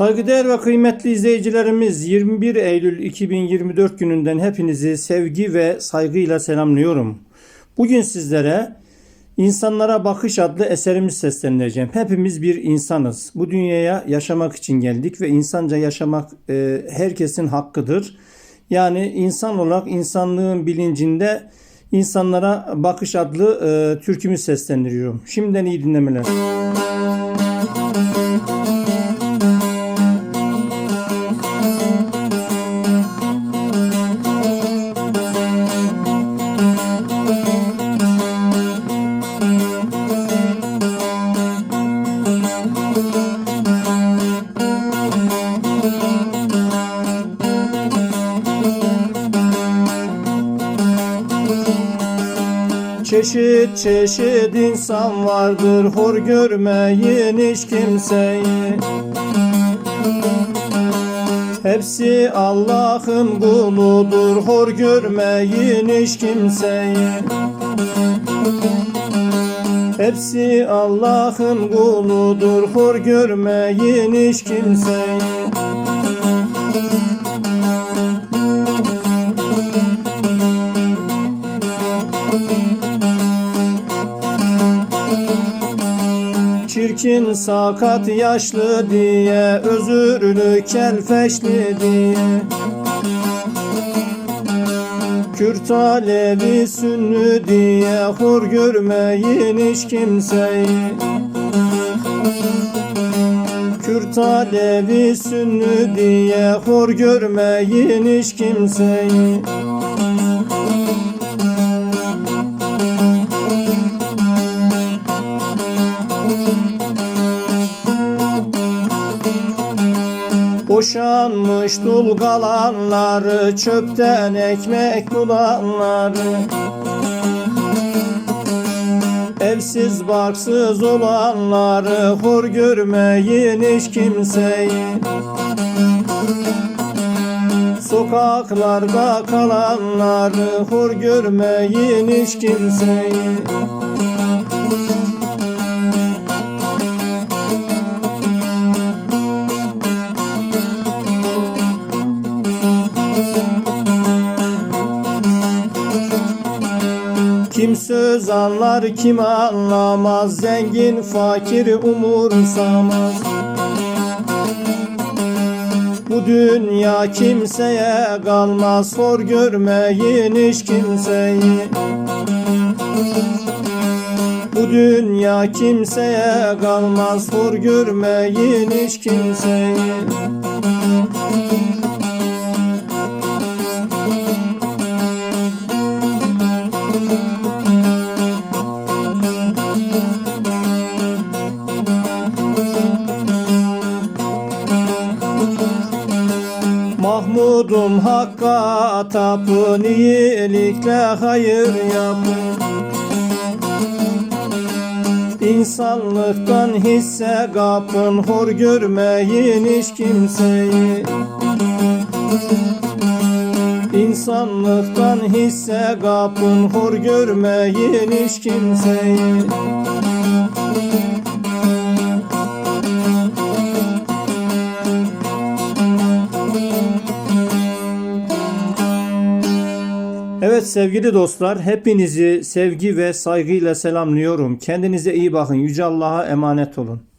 Saygıdeğer ve kıymetli izleyicilerimiz 21 Eylül 2024 gününden hepinizi sevgi ve saygıyla selamlıyorum. Bugün sizlere İnsanlara Bakış adlı eserimi seslendireceğim. Hepimiz bir insanız. Bu dünyaya yaşamak için geldik ve insanca yaşamak e, herkesin hakkıdır. Yani insan olarak insanlığın bilincinde insanlara bakış adlı e, türkümü seslendiriyorum. Şimdiden iyi dinlemeler. Çeşit çeşit insan vardır hor görmeyin hiç kimseyi. Hepsi Allah'ın kuludur hor görmeyin hiç kimseyi. Hepsi Allah'ın kuludur hor görmeyin hiç kimseyi Çirkin sakat yaşlı diye Özürlü kelfeşli diye. Kürt Alevi Sünni diye Hor görmeyin hiç kimseyi. Kürt Alevi Sünni diye Hor görmeyin hiç kimseyi Boşanmış dul kalanları Çöpten ekmek bulanları. Evsiz barksız olanları Hor görmeyin hiç kimseyi. Sokaklarda kalanları Hor görmeyin hiç kimseyi Kim söz anlar kim anlamaz Zengin fakir umursamaz. Bu dünya kimseye kalmaz Hor görmeyin hiç kimseyi. Bu dünya kimseye kalmaz Hor görmeyin hiç kimseyi Mahmudum Hakk'a tapın iyilikle hayır yapın. İnsanlıktan hisse kapın Hor görmeyin hiç kimseyi. İnsanlıktan hisse kapın Hor görmeyin hiç kimseyi sevgili dostlar, hepinizi sevgi ve saygıyla selamlıyorum. Kendinize iyi bakın. Yüce Allah'a emanet olun.